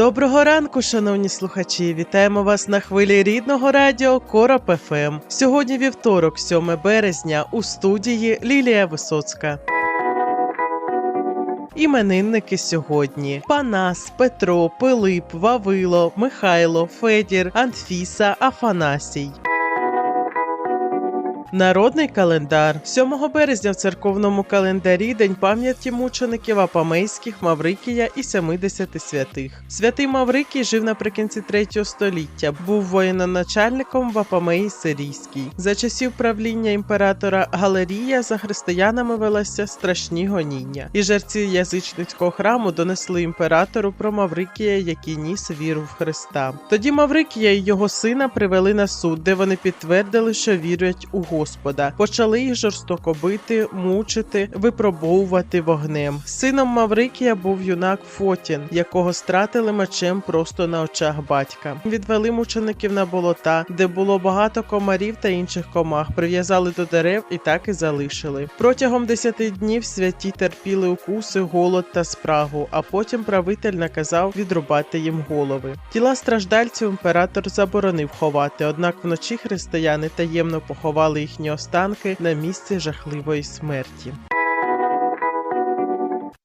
Доброго ранку, шановні слухачі! Вітаємо вас на хвилі рідного радіо Короб ФМ. Сьогодні вівторок, 7 березня, у студії Лілія Висоцька. Іменинники сьогодні: Панас, Петро, Пилип, Вавило, Михайло, Федір, Анфіса, Афанасій. Народний календар 7 березня в церковному календарі День пам'яті мучеників Апамейських, Маврикія і 70 святих. Святий Маврикій жив наприкінці 3 століття. Був воєноначальником в Апамеї Сирійській. За часів правління імператора Галерія за християнами велися страшні гоніння, і жерці язичницького храму донесли імператору про Маврикія, який ніс віру в Христа. Тоді Маврикія і його сина привели на суд, де вони підтвердили, що вірять у Господа. Почали їх жорстоко бити, мучити, випробовувати вогнем. Сином Маврикія був юнак Фотін, якого стратили мечем просто на очах батька. Відвели мучеників на болота, де було багато комарів та інших комах. Прив'язали до дерев і так і залишили. Протягом десяти днів святі терпіли укуси, голод та спрагу. А потім правитель наказав відрубати їм голови. Тіла страждальців імператор заборонив ховати, однак вночі християни таємно поховали їхні останки на місці жахливої смерті.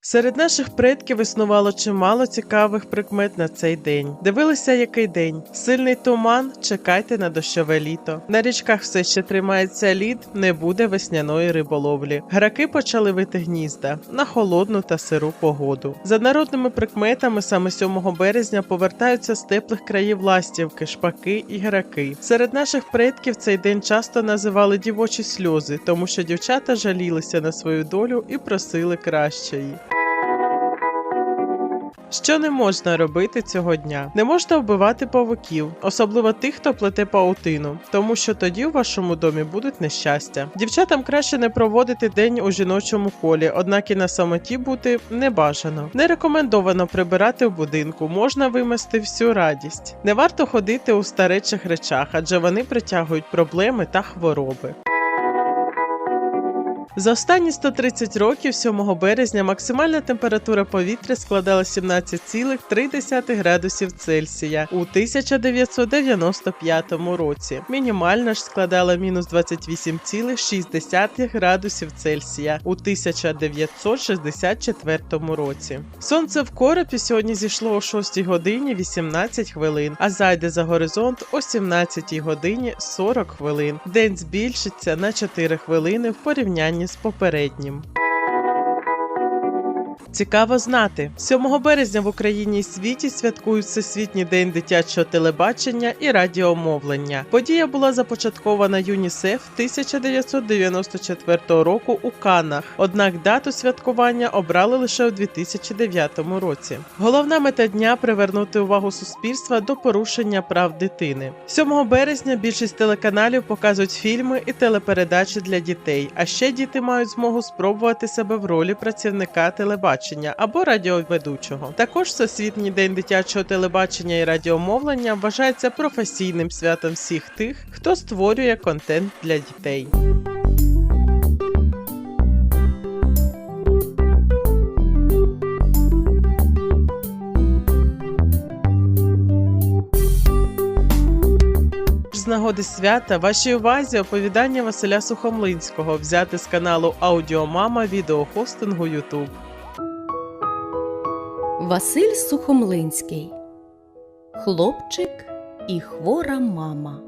Серед наших предків існувало чимало цікавих прикмет на цей день. Дивилися, який день. Сильний туман, чекайте на дощове літо. На річках все ще тримається лід, не буде весняної риболовлі. Граки почали вити гнізда на холодну та сиру погоду. За народними прикметами, саме 7 березня повертаються з теплих країв ластівки, шпаки і граки. Серед наших предків цей день часто називали дівочі сльози, тому що дівчата жалілися на свою долю і просили кращої. Що не можна робити цього дня? Не можна вбивати павуків, особливо тих, хто плете паутину, тому що тоді у вашому домі будуть нещастя. Дівчатам краще не проводити день у жіночому колі, однак і на самоті бути не бажано. Не рекомендовано прибирати в будинку, можна вимести всю радість. Не варто ходити у старечих речах, адже вони притягують проблеми та хвороби. За останні 130 років, 7 березня, максимальна температура повітря складала 17,3 градусів Цельсія у 1995 році. Мінімальна ж складала мінус 28,6 градусів Цельсія у 1964 році. Сонце в коропі сьогодні зійшло о 6 годині 18 хвилин, а зайде за горизонт о 17 годині 40 хвилин. День збільшиться на 4 хвилини в порівнянні з попереднім. Цікаво знати, 7 березня в Україні і світі святкують Всесвітній день дитячого телебачення і радіомовлення. Подія була започаткована ЮНІСЕФ 1994 року у Канах. Однак дату святкування обрали лише у 2009 році. Головна мета дня привернути увагу суспільства до порушення прав дитини. 7 березня більшість телеканалів показують фільми і телепередачі для дітей. А ще діти мають змогу спробувати себе в ролі працівника телебачення або радіоведучого. Також Всесвітній день дитячого телебачення і радіомовлення вважається професійним святом всіх тих, хто створює контент для дітей. З нагоди свята вашій увазі оповідання Василя Сухомлинського взяти з каналу Аудіомама відеохостингу YouTube. Василь Сухомлинський Хлопчик і хвора мама.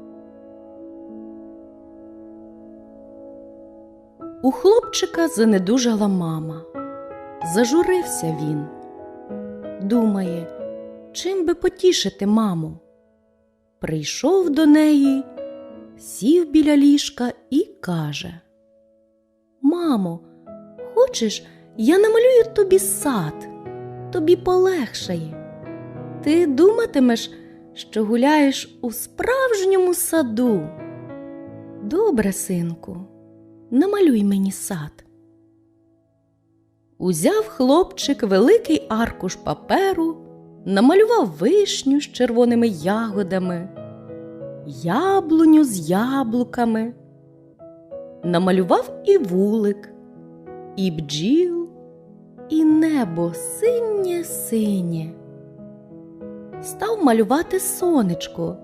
У хлопчика занедужала мама. Зажурився він. Думає, чим би потішити маму. Прийшов до неї, сів біля ліжка і каже: Мамо, хочеш, я намалюю тобі сад? Тобі полегшає. Ти думатимеш, що гуляєш у справжньому саду. Добре, синку, намалюй мені сад. Узяв хлопчик великий аркуш паперу, намалював вишню з червоними ягодами, яблуню з яблуками, намалював і вулик, і бджіл, і небо синє синє. Став малювати сонечко,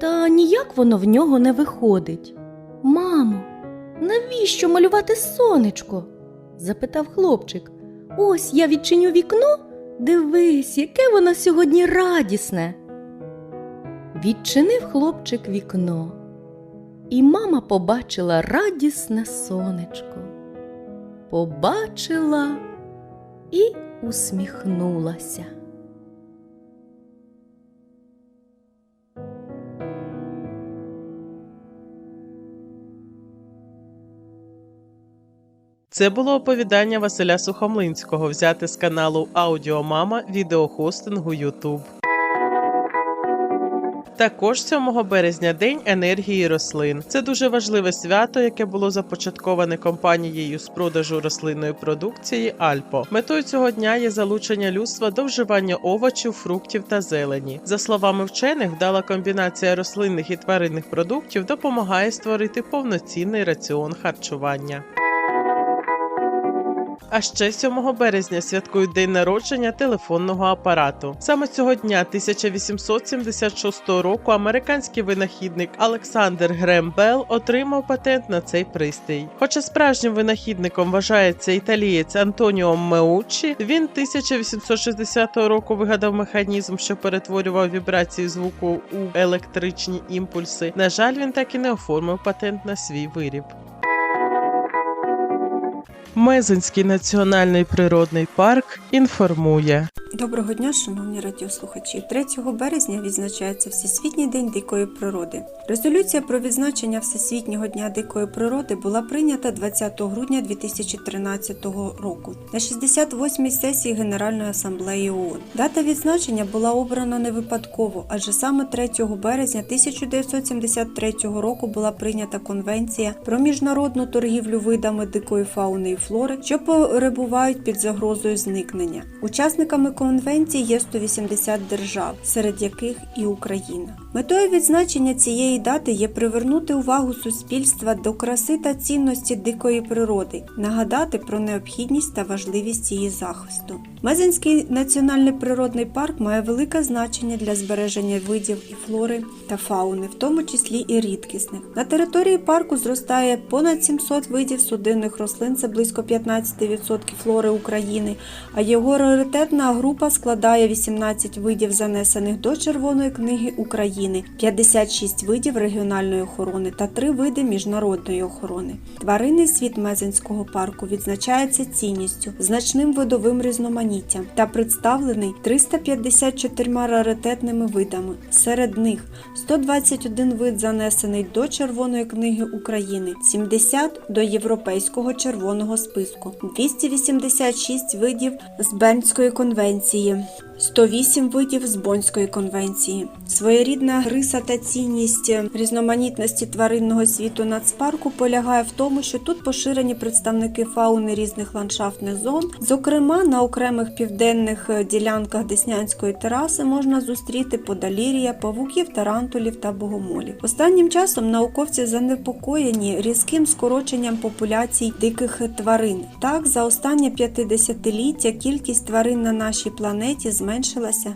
та ніяк воно в нього не виходить. Мамо, навіщо малювати сонечко? запитав хлопчик. Ось я відчиню вікно. Дивись, яке воно сьогодні радісне. Відчинив хлопчик вікно, і мама побачила радісне сонечко. Побачила і усміхнулася. Це було оповідання Василя Сухомлинського, взяте з каналу Аудіомама відеохостингу YouTube. Також 7 березня День енергії рослин. Це дуже важливе свято, яке було започатковане компанією з продажу рослинної продукції Альпо. Метою цього дня є залучення людства до вживання овочів, фруктів та зелені. За словами вчених, вдала комбінація рослинних і тваринних продуктів допомагає створити повноцінний раціон харчування. А ще 7 березня святкують день народження телефонного апарату. Саме цього дня 1876 року американський винахідник Олександр Грем Белл отримав патент на цей пристрій. Хоча справжнім винахідником вважається італієць Антоніо Меуччі, він 1860 року вигадав механізм, що перетворював вібрації звуку у електричні імпульси. На жаль, він так і не оформив патент на свій виріб. Мезенський національний природний парк інформує. Доброго дня, шановні радіослухачі. 3 березня відзначається Всесвітній день дикої природи. Резолюція про відзначення Всесвітнього дня дикої природи була прийнята 20 грудня 2013 року на 68-й сесії Генеральної асамблеї ООН. Дата відзначення була обрана не випадково, адже саме 3 березня 1973 року була прийнята Конвенція про міжнародну торгівлю видами дикої фауни і флори, що перебувають під загрозою зникнення. Учасниками конвенції є 180 держав, серед яких і Україна. Метою відзначення цієї дати є привернути увагу суспільства до краси та цінності дикої природи, нагадати про необхідність та важливість її захисту. Мезенський національний природний парк має велике значення для збереження видів і флори та фауни, в тому числі і рідкісних. На території парку зростає понад 700 видів судинних рослин, це близько 15% флори України, а його раритетна група складає 18 видів занесених до Червоної книги України, 56 видів регіональної охорони та 3 види міжнародної охорони. Тваринний світ Мезенського парку відзначається цінністю, значним видовим різноманіттям та представлений 354 раритетними видами. Серед них 121 вид занесений до Червоної книги України, 70 до Європейського червоного списку, 286 видів з Бернської конвенції. Франції. 108 видів з Бонської конвенції. Своєрідна риса та цінність різноманітності тваринного світу нацпарку полягає в тому, що тут поширені представники фауни різних ландшафтних зон. Зокрема, на окремих південних ділянках Деснянської тераси можна зустріти подалір'я, павуків, тарантулів та богомолів. Останнім часом науковці занепокоєні різким скороченням популяцій диких тварин. Так, за останнє п'ятидесятиліття кількість тварин на нашій планеті зменшилася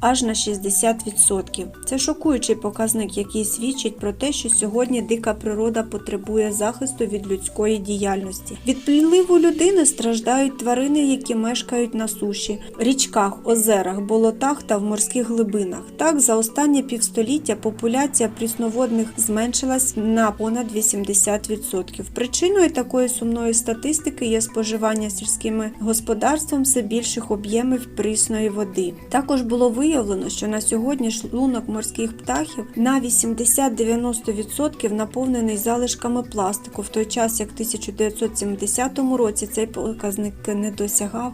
аж на 60%. Це шокуючий показник, який свідчить про те, що сьогодні дика природа потребує захисту від людської діяльності. Від плінливу людини страждають тварини, які мешкають на суші, річках, озерах, болотах та в морських глибинах. Так, за останнє півстоліття популяція прісноводних зменшилась на понад 80%. Причиною такої сумної статистики є споживання сільськими господарством все більших об'ємів прісної води. Також було виявлено, що на сьогодні шлунок морських птахів на 80-90% наповнений залишками пластику, в той час як в 1970 році цей показник не досягав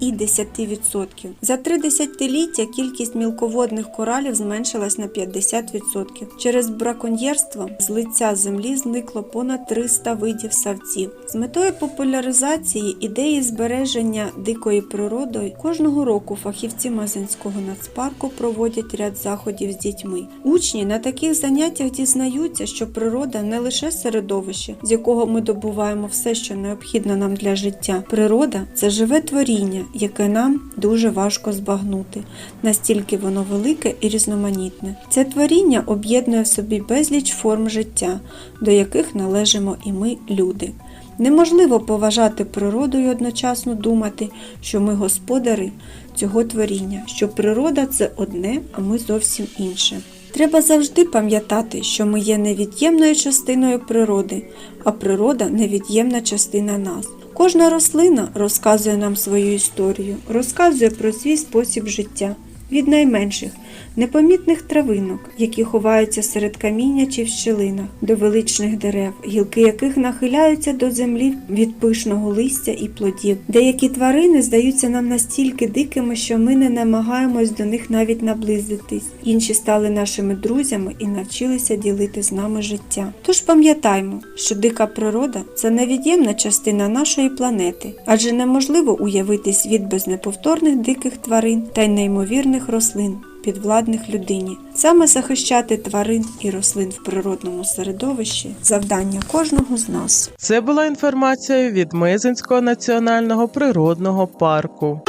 і 10%. За три десятиліття кількість мілководних коралів зменшилась на 50%. Через браконьєрство з лиця землі зникло понад 300 видів савців. З метою популяризації ідеї збереження дикої природи кожного року фахівці Мазинського нацпарку проводять ряд заходів з дітьми. Учні на таких заняттях дізнаються, що природа не лише середовище, з якого ми добуваємо все, що необхідно нам для життя. Природа це живе творіння, яке нам дуже важко збагнути, настільки воно велике і різноманітне. Це творіння об'єднує в собі безліч форм життя, до яких належимо і ми, люди. Неможливо поважати природу і одночасно думати, що ми господари цього творіння, що природа це одне, а ми зовсім інше. Треба завжди пам'ятати, що ми є невід'ємною частиною природи, а природа невід'ємна частина нас. Кожна рослина розказує нам свою історію, розказує про свій спосіб життя. Від найменших непомітних травинок, які ховаються серед каміння чи в щілинах, до величних дерев, гілки яких нахиляються до землі від пишного листя і плодів. Деякі тварини здаються нам настільки дикими, що ми не намагаємось до них навіть наблизитись. Інші стали нашими друзями і навчилися ділити з нами життя. Тож пам'ятаймо, що дика природа це невід'ємна частина нашої планети, адже неможливо уявити світ без неповторних диких тварин та й неймовірних рослин підвладних людині. Саме захищати тварин і рослин в природному середовищі завдання кожного з нас. Це була інформація від Мезенського національного природного парку.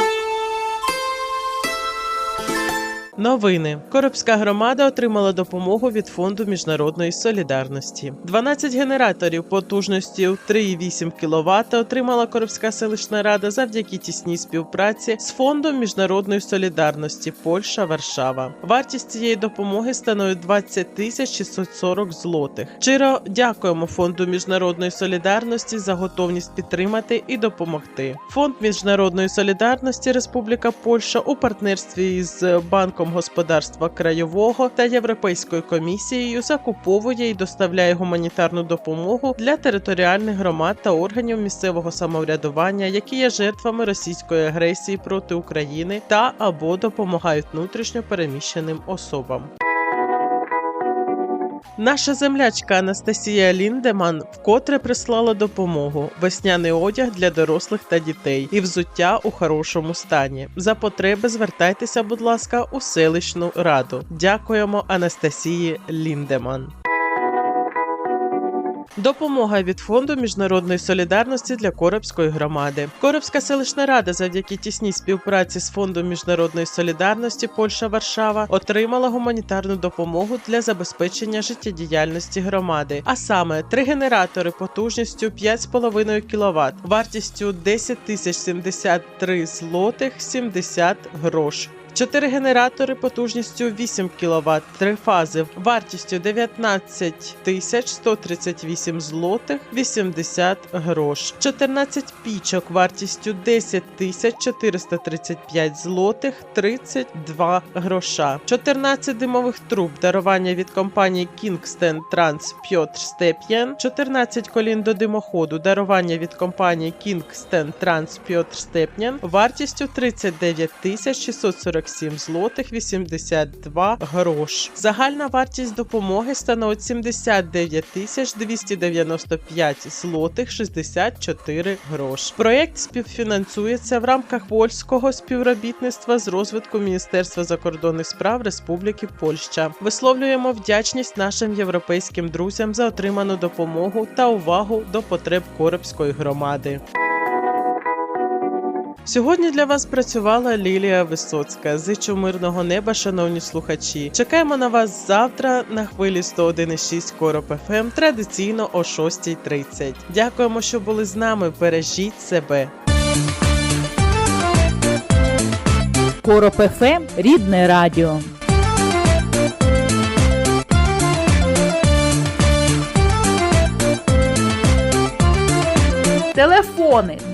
Новини. Коробська громада отримала допомогу від Фонду міжнародної солідарності. 12 генераторів потужністю 3,8 кВт отримала Коробська селищна рада завдяки тісній співпраці з Фондом міжнародної солідарності Польща Варшава. Вартість цієї допомоги становить 20 тисяч 640 злотих. Щиро дякуємо Фонду міжнародної солідарності за готовність підтримати і допомогти. Фонд міжнародної солідарності Республіка Польща у партнерстві із банком господарства краєвого та Європейською комісією закуповує і доставляє гуманітарну допомогу для територіальних громад та органів місцевого самоврядування, які є жертвами російської агресії проти України та або допомагають внутрішньо переміщеним особам. Наша землячка Анастасія Ліндеман вкотре прислала допомогу: весняний одяг для дорослих та дітей і взуття у хорошому стані. За потреби звертайтеся, будь ласка, у селищну раду. Дякуємо Анастасії Ліндеман. Допомога від фонду міжнародної солідарності для Коробської громади. Коробська селищна рада завдяки тісній співпраці з фондом міжнародної солідарності Польща Варшава отримала гуманітарну допомогу для забезпечення життєдіяльності громади, а саме три генератори потужністю 5,5 кВт, вартістю 10 тисяч 73 злотих 70 грош. Чотири генератори потужністю 8 кВт, три фази, вартістю 19 тисяч 138 злотих 80 грош. 14 пічок вартістю 10 тисяч 435 злотих 32 гроша. 14 димових труб дарування від компанії Kingston Trans Piotr Stepien. 14 колін до димоходу дарування від компанії Kingston Trans Piotr Stepien вартістю 39 тисяч 647 злотих 82 грош. Загальна вартість допомоги становить 79 тисяч 295 злотих 64 грош. Проєкт співфінансується в рамках польського співробітництва з розвитку Міністерства закордонних справ Республіки Польща. Висловлюємо вдячність нашим європейським друзям за отриману допомогу та увагу до потреб Коробської громади. Сьогодні для вас працювала Лілія Висоцька. Зичу мирного неба, шановні слухачі. Чекаємо на вас завтра на хвилі 101,6 Короб ФМ традиційно о 6.30. Дякуємо, що були з нами. Бережіть себе. Короб ФМ – рідне радіо. Телефони